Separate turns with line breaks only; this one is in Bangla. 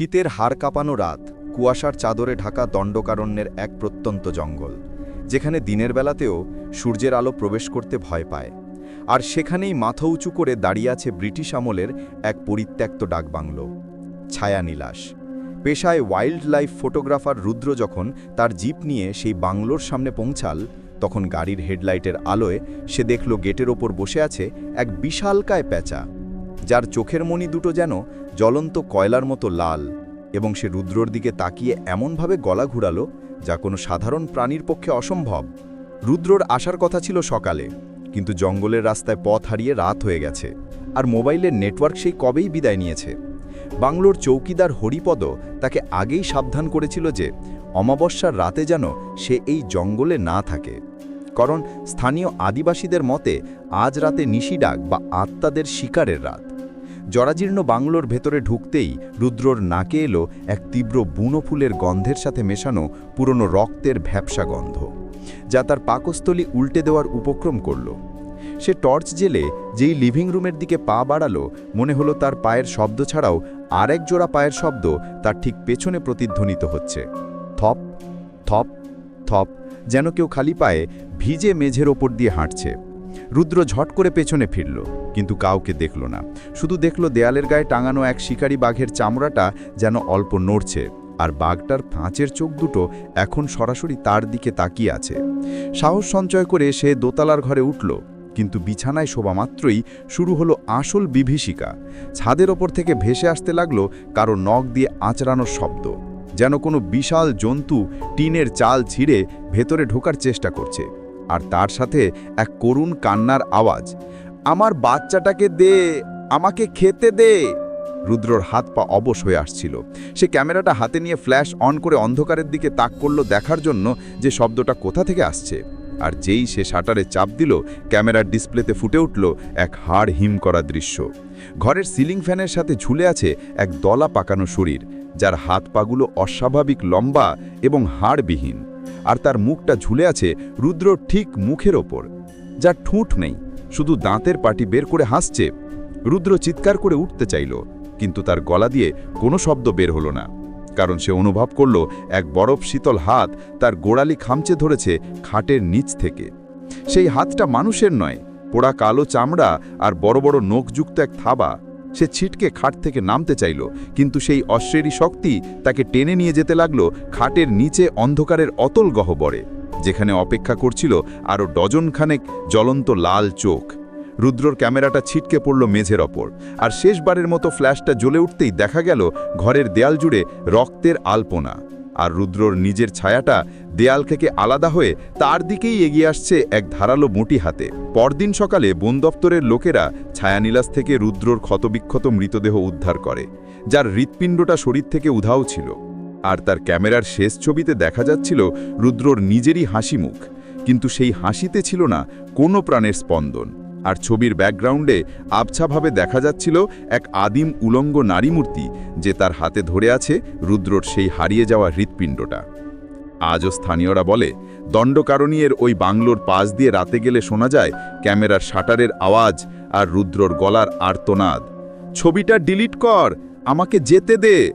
শীতের হাড় কাঁপানো রাত, কুয়াশার চাদরে ঢাকা দণ্ডকারণ্যের এক প্রত্যন্ত জঙ্গল, যেখানে দিনের বেলাতেও সূর্যের আলো প্রবেশ করতে ভয় পায়। আর সেখানেই মাথা উঁচু করে দাঁড়িয়ে আছে ব্রিটিশ আমলের এক পরিত্যক্ত ডাকবাংলো। ছায়ানীলাস পেশায় ওয়াইল্ড লাইফ ফটোগ্রাফার রুদ্র যখন তার জিপ নিয়ে সেই বাংলোর সামনে পৌঁছাল, তখন গাড়ির হেডলাইটের আলোয় সে দেখল গেটের ওপর বসে আছে এক বিশালকায় প্যাঁচা যার চোখের মণি দুটো যেন জ্বলন্ত কয়লার মতো লাল, এবং সে রুদ্রর দিকে তাকিয়ে এমনভাবে গলা ঘুরালো যা কোনো সাধারণ প্রাণীর পক্ষে অসম্ভব। রুদ্রর আসার কথা ছিল সকালে, কিন্তু জঙ্গলের রাস্তায় পথ হারিয়ে রাত হয়ে গেছে, আর মোবাইলের নেটওয়ার্ক সেই কবেই বিদায় নিয়েছে। বাংলোর চৌকিদার হরিপদ তাকে আগেই সাবধান করেছিল যে অমাবস্যার রাতে যেন সে এই জঙ্গলে না থাকে। কারণ স্থানীয় আদিবাসীদের মতে আজ রাতে নিশিডাক বা আত্মাদের শিকারের রাত। জরাজীর্ণ বাংলোর ভেতরে ঢুকতেই রুদ্রর নাকে এলো এক তীব্র বুনো ফুলের গন্ধের সাথে মেশানো পুরনো রক্তের ভ্যাপসা গন্ধ, যা তার পাকস্থলী উল্টে দেওয়ার উপক্রম করল। সে টর্চ জেলে যেই লিভিং রুমের দিকে পা বাড়ালো, মনে হলো তার পায়ের শব্দ ছাড়াও আরেক জোড়া পায়ের শব্দ তার ঠিক পেছনে প্রতিধ্বনিত হচ্ছে। থপ থপ থপ, যেন কেউ খালি পায়ে ভিজে মেঝের ওপর দিয়ে হাঁটছে। রুদ্র ঝট করে পেছনে ফিরল, কিন্তু কাউকে দেখল না। শুধু দেখল দেয়ালের গায়ে টাঙানো এক শিকারী বাঘের চামড়াটা যেন অল্প নড়ছে, আর বাঘটার ফাঁচের চোখ দুটো এখন সরাসরি তার দিকে তাকিয়ে আছে। সাহস সঞ্চয় করে সে দোতলার ঘরে উঠল, কিন্তু বিছানায় শোভা মাত্রই শুরু হলো আসল বিভীষিকা। ছাদের ওপর থেকে ভেসে আসতে লাগল কারও নখ দিয়ে আঁচড়ানোর শব্দ, যেন কোনো বিশাল জন্তু টিনের চাল ছিঁড়ে ভেতরে ঢোকার চেষ্টা করছে। আর তার সাথে এক করুণ কান্নার আওয়াজ, আমার বাচ্চাটাকে দে, আমাকে খেতে দে। রুদ্রর হাত পা অবশ হয়ে আসছিল। সে ক্যামেরাটা হাতে নিয়ে ফ্ল্যাশ অন করে অন্ধকারের দিকে তাক করল দেখার জন্য যে শব্দটা কোথা থেকে আসছে। আর যেই সে শাটারে চাপ দিল, ক্যামেরার ডিসপ্লেতে ফুটে উঠল এক হাড় হিম করা দৃশ্য। ঘরের সিলিং ফ্যানের সাথে ঝুলে আছে এক দলা পাকানো শরীর, যার হাত পাগুলো অস্বাভাবিক লম্বা এবং হাড়বিহীন। আর তার মুখটা ঝুলে আছে রুদ্র ঠিক মুখের ওপর। যার ঠুঁট নেই, শুধু দাঁতের পাটি বের করে হাসছে। রুদ্র চিৎকার করে উঠতে চাইল, কিন্তু তার গলা দিয়ে কোনো শব্দ বের হলো না, কারণ সে অনুভব করল এক বরফ শীতল হাত তার গোড়ালি খামচে ধরেছে খাটের নিচ থেকে। সেই হাতটা মানুষের নয়, পোড়া কালো চামড়া আর বড় বড় নখযুক্ত এক থাবা। সে ছিটকে খাট থেকে নামতে চাইল, কিন্তু সেই অশ্বেরী শক্তি তাকে টেনে নিয়ে যেতে লাগল খাটের নিচে অন্ধকারের অতল গহ্বরে, যেখানে অপেক্ষা করছিল আরও ডজনখানেক জ্বলন্ত লাল চোখ। রুদ্রর ক্যামেরাটা ছিটকে পড়ল মেঝের ওপর, আর শেষবারের মতো ফ্ল্যাশটা জ্বলে উঠতেই দেখা গেল ঘরের দেয়াল জুড়ে রক্তের আলপনা। আর রুদ্রর নিজের ছায়াটা দেয়াল থেকে আলাদা হয়ে তার দিকেই এগিয়ে আসছে এক ধারালো মুটি হাতে। পরদিন সকালে বন দপ্তরের লোকেরা ছায়ানীলাস থেকে রুদ্রর ক্ষতবিক্ষত মৃতদেহ উদ্ধার করে, যার হৃৎপিণ্ডটা শরীর থেকে উধাও ছিল। আর তার ক্যামেরার শেষ ছবিতে দেখা যাচ্ছিল রুদ্রর নিজেরই হাসি মুখ, কিন্তু সেই হাসিতে ছিল না কোনো প্রাণের স্পন্দন। আর ছবির ব্যাকগ্রাউন্ডে আবছাভাবে দেখা যাচ্ছিল এক আদিম উলঙ্গ নারী মূর্তি যে তার হাতে ধরে আছে রুদ্রর সেই হারিয়ে যাওয়া হৃৎপিণ্ডটা। আজও স্থানীয়রা বলে, দণ্ডকারণীয়ের ওই বাংলোর পাশ দিয়ে রাতে গেলে শোনা যায় ক্যামেরার শাটারের আওয়াজ আর রুদ্রর গলার আর্তনাদ। ছবিটা ডিলিট কর, আমাকে যেতে দে।